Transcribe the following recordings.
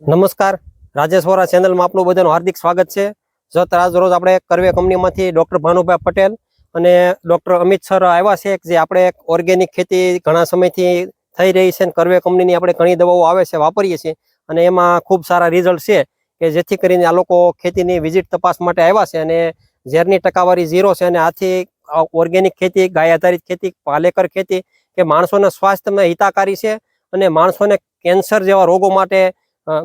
નમસ્કાર. રાજેશ વોરા ચેનલમાં આપનું બધાનું હાર્દિક સ્વાગત છે. જત આજ રોજ આપણે કરવે કંપનીમાંથી ડૉક્ટર ભાનુભાઈ પટેલ અને ડોક્ટર અમિત સર આવ્યા છે જે આપણે ઓર્ગેનિક ખેતી ઘણા સમયથી થઈ રહી છે અને કરવે કંપનીની આપણે ઘણી દવાઓ આવે છે, વાપરીએ છીએ અને એમાં ખૂબ સારા રિઝલ્ટ છે કે જેથી કરીને આ લોકો ખેતીની વિઝિટ તપાસ માટે આવ્યા છે અને ઝેરની ટકાવારી ઝીરો છે અને આથી ઓર્ગેનિક ખેતી ગાય આધારિત ખેતી, પાલેકર ખેતી કે માણસોના સ્વાસ્થ્યમાં હિતાકારી છે અને માણસોને કેન્સર જેવા રોગો માટે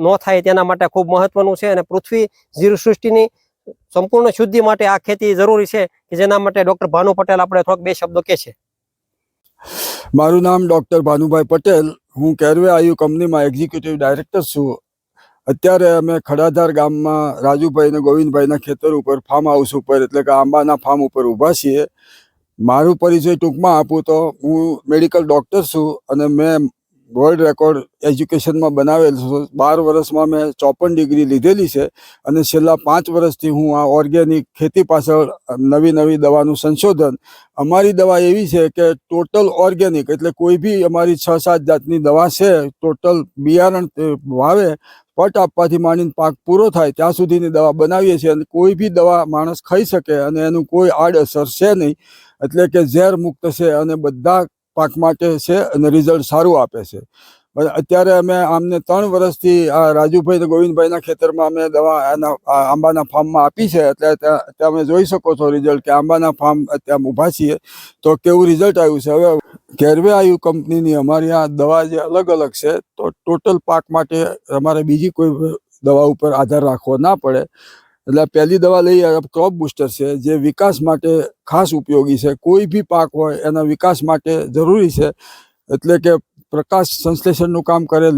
ન થાય તેના માટે ખૂબ મહત્વનું છે અને પૃથ્વી જીવ સૃષ્ટિની સંપૂર્ણ શુદ્ધિ માટે આ ખેતી જરૂરી છે કે જેના માટે ડોક્ટર ભાનુ પટેલ આપણે થોડાક બે શબ્દો કે છે. મારું નામ ડૉક્ટર ભાનુભાઈ પટેલ. હું કેરવે આયુ કંપનીમાં એક્ઝિક્યુટિવ ડાયરેક્ટર છું. અત્યારે અમે ખડાધાર ગામમાં રાજુભાઈ અને ગોવિંદભાઈના ખેતર ઉપર ફાર્મ હાઉસ ઉપર, એટલે કે આંબાના ફાર્મ ઉપર ઊભા છીએ. મારું પરિચય ટૂંકમાં આપું તો હું મેડિકલ ડૉક્ટર છું અને મેં વર્લ્ડ રેકોર્ડ એજ્યુકેશનમાં બનાવેલ બાર વર્ષમાં મેં ચોપન ડિગ્રી લીધેલી છે અને છેલ્લા પાંચ વર્ષથી હું આ ઓર્ગેનિક ખેતી પાછળ નવી નવી દવાનું સંશોધન, અમારી દવા એવી છે કે ટોટલ ઓર્ગેનિક એટલે કોઈ બી અમારી છ સાત જાતની દવા છે ટોટલ બિયારણ વાવે પટ આપવાથી માંડીને પાક પૂરો થાય, ત્યાં સુધીની દવા બનાવીએ છીએ અને કોઈ બી દવા માણસ ખાઈ શકે અને એનું કોઈ આડઅસર છે નહીં. એટલે કે ઝેર મુક્ત છે અને બધા પાક માટે છે અને રિઝલ્ટ સારું આપે છે. અત્યારે અમે આમને ત્રણ વર્ષથી આ રાજુભાઈ ગોવિંદભાઈના ખેતરમાં અમે દવા એના આંબાના ફાર્મમાં આપી છે. એટલે ત્યાં તમે જોઈ શકો છો રિઝલ્ટ કે આંબાના ફાર્મ અત્યારે ઊભા છીએ. તો કેવું રિઝલ્ટ આવ્યું છે? હવે કેરવે આયુ કંપનીની અમારી આ દવા જે અલગ અલગ છે, તો ટોટલ પાક માટે અમારે બીજી કોઈ દવા ઉપર આધાર રાખવો ના પડે. એટલે પહેલી દવા લઈ ક્રોપ બુસ્ટર છે, જે વિકાસ માટે ખાસ ઉપયોગી છે. કોઈ બી પાક હોય, એના વિકાસ માટે જરૂરી છે. એટલે કે પ્રકાશ સંશ્લેષણનું કામ કરે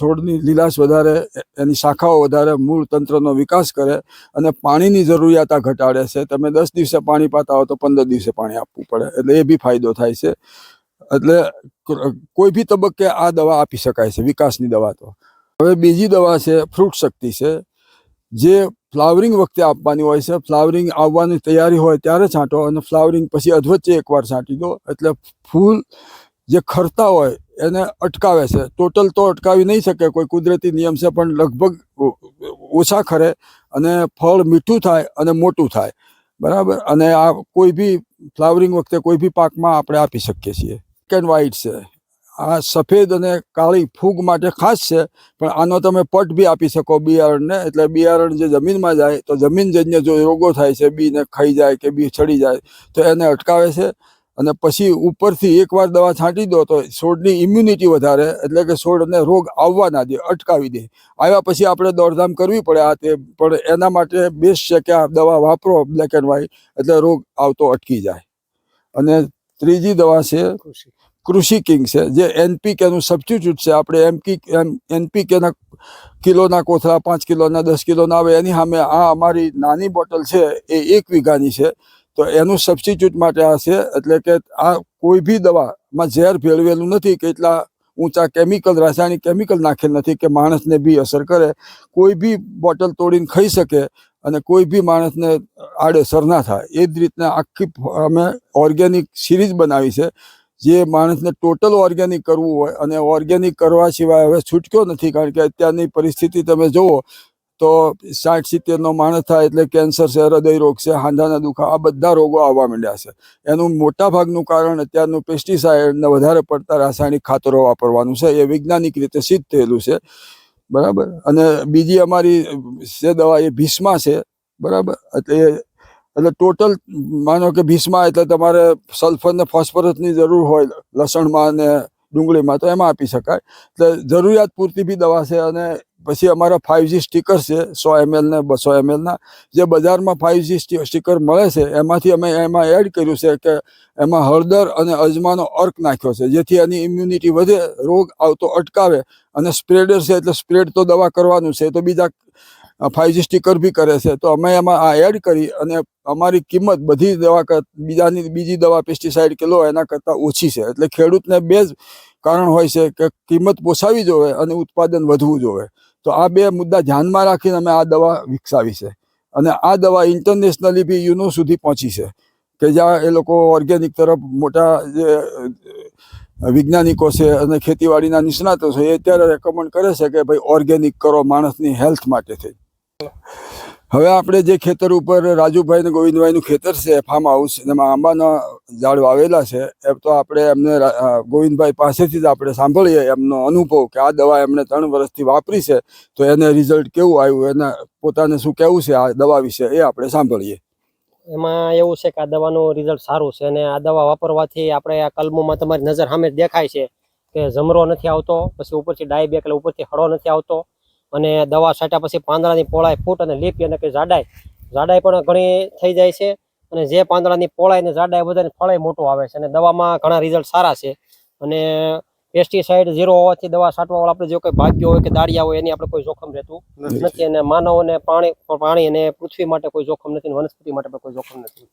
છોડની લીલાશ વધારે, એની શાખાઓ વધારે, મૂળ તંત્રનો વિકાસ કરે અને પાણીની જરૂરિયાત ઘટાડે છે. તમે દસ દિવસે પાણી પાતા હો તો પંદર દિવસે પાણી આપવું પડે. એટલે એ બી ફાયદો થાય છે. એટલે કોઈ બી તબક્કે આ દવા આપી શકાય છે, વિકાસની દવા તો. હવે બીજી દવા છે ફ્રૂટ શક્તિ છે, જે ફ્લાવરિંગ વખતે આપવાની હોય છે. ફ્લાવરિંગ આવવાની તૈયારી હોય ત્યારે છાંટો અને ફ્લાવરિંગ પછી અધવચ્ચે એકવાર છાંટી દો. એટલે ફૂલ જે ખરતા હોય એને અટકાવે છે. ટોટલ તો અટકાવી નહીં શકે. કોઈ કુદરતી નિયમ છે, પણ લગભગ ઓછા ખરે અને ફળ મીઠું થાય અને મોટું થાય. બરાબર? અને આ કોઈ બી ફ્લાવરિંગ વખતે કોઈ બી પાકમાં આપણે આપી શકીએ છીએ. કેન વાઇટ છે. આ સફેદ અને કાળી ફૂગ માટે ખાસ છે, પણ આનો તમે પટ બી આપી શકો બિયારણને. એટલે બિયારણ જે જમીનમાં જાય, તો જમીનજન્ય જો રોગો થાય છે, બીને ખાઈ જાય કે બી ચડી જાય, તો એને અટકાવે છે. અને પછી ઉપરથી એકવાર દવા છાંટી દો, તો છોડની ઇમ્યુનિટી વધારે, એટલે કે છોડને રોગ આવવા ના દે, અટકાવી દે. આવ્યા પછી આપણે દોડધામ કરવી પડે આ તે, પણ એના માટે બેસ્ટ છે કે આ દવા વાપરો બ્લેક એન્ડ વ્હાઈટ એટલે રોગ આવતો અટકી જાય. અને ત્રીજી દવા છે કૃષિ કિંગ છે, જે એનપીકેનું સબસ્ટિટ્યૂટ છે. આપણે એમકી એમ એનપીકેના કિલોના કોથળા પાંચ કિલોના દસ કિલોના આવે, એની સામે આ અમારી નાની બોટલ છે, એ એક વીઘાની છે. તો એનું સબસ્ટિટ્યૂટ માટે આ છે, એટલે કે આ કોઈ બી દવામાં ઝેર ભેળવેલું નથી કે એટલા ઊંચા કેમિકલ રાસાયણિક કેમિકલ નાખેલ નથી કે માણસને બી અસર કરે. કોઈ બી બોટલ તોડીને ખાઈ શકે અને કોઈ બી માણસને આડેસર ના થાય. એ જ રીતના આખી અમે ઓર્ગેનિક સિરીઝ બનાવી છે. જે માણસને ટોટલ ઓર્ગેનિક કરવું હોય અને ઓર્ગેનિક કરવા સિવાય હવે છૂટક્યો નથી કારણ કે અત્યારની પરિસ્થિતિ તમે જુઓ તો સાઠ સિત્તેરનો માણસ થાય એટલે કેન્સર છે, હૃદય રોગ છે, હાંધાના દુખા, આ બધા રોગો આવવા માંડ્યા છે. એનું મોટા ભાગનું કારણ અત્યારનું પેસ્ટિસાઇડને વધારે પડતા રાસાયણિક ખાતરો વાપરવાનું છે. એ વૈજ્ઞાનિક રીતે સિદ્ધ થયેલું છે. બરાબર? અને બીજી અમારી જે દવા એ ભીષ્મા છે. બરાબર? એટલે એટલે ટોટલ માનો કે ભીસમાં એટલે તમારે સલ્ફર ને ફોસ્ફરસની જરૂર હોય, લસણમાં ને ડુંગળીમાં, તો એમાં આપી શકાય. એટલે જરૂરિયાત પૂરતી બી દવા છે અને પછી અમારા ફાઇવજી સ્ટીકર છે, સો એમએલ ને બસો એમએલના જે બજારમાં ફાઇવ સ્ટીકર મળે છે, એમાંથી અમે એમાં એડ કર્યું છે કે એમાં હળદર અને અજમાનો અર્ક નાખ્યો છે, જેથી એની ઇમ્યુનિટી વધે, રોગ આવતો અટકાવે અને સ્પ્રેડર છે એટલે સ્પ્રેડ તો દવા કરવાનું છે, તો બીજા ફાઇવ જી સ્ટીકર બી કરે છે. તો અમે એમાં આ એડ કરી અને અમારી કિંમત બધી દવા બીજાની બીજી દવા પેસ્ટિસાઇડ કે લો, એના કરતાં ઓછી છે. એટલે ખેડૂતને બે જ કારણ હોય છે કે કિંમત પોસાવી જોવે અને ઉત્પાદન વધવું જોવે. તો આ બે મુદ્દા ધ્યાનમાં રાખીને અમે આ દવા વિકસાવી છે. અને આ દવા ઇન્ટરનેશનલી બી યુનો સુધી પહોંચી છે. કે જ્યાં એ લોકો ઓર્ગેનિક તરફ મોટા જે વૈજ્ઞાનિકો છે અને ખેતીવાડીના નિષ્ણાતો છે એ અત્યારે રેકમેન્ડ કરે છે કે ભાઈ ઓર્ગેનિક કરો માણસની હેલ્થ માટે થઈ. હવે આપણે જે ખેતર ઉપર રાજુભાઈ ને ગોવિંદભાઈનું ખેતર છે ફાર્મ હાઉસ એમાં આંબાના ઝાડ વાવેલા છે, એ તો આપણે એમને ગોવિંદભાઈ પાસેથી જ આપણે સાંભળીએ એમનો અનુભવ કે આ દવા એમણે ત્રણ વર્ષથી વાપરી છે, તો એને રિઝલ્ટ કેવું આવ્યું, એના પોતાને શું કહેવું છે આ દવા વિશે એ આપણે સાંભળીએ. એમાં એવું છે કે આ દવાનું રિઝલ્ટ સારું છે અને આ દવા વાપરવાથી આપણે આ કલમોમાં તમારી નજર સામે દેખાય છે કે જમરો નથી આવતો, પછી ઉપરથી ડાયબેક એટલે ઉપરથી હળો નથી આવતો અને દવા છાંટ્યા પછી પાંદડાની પોળાય ફૂટ અને લીપ અને કે જાડાઈ. જાડાઈ પણ ઘણી થઈ જાય છે અને જે પાંદડાની પોળાય ને જાડાઈ બધાને ફળાય મોટું આવે છે અને દવામાં ઘણા રિઝલ્ટ સારા છે. અને પેસ્ટિસાઇડ ઝીરો હોવાથી દવા છાંટવા વાળા આપણે જો કોઈ ભાગ્ય હોય કે દાળિયા હોય એની આપણે કોઈ જોખમ રહેતું નથી. અને માનવ અને પાણી પાણી અને પૃથ્વી માટે કોઈ જોખમ નથી અને વનસ્પતિ માટે પણ કોઈ જોખમ નથી.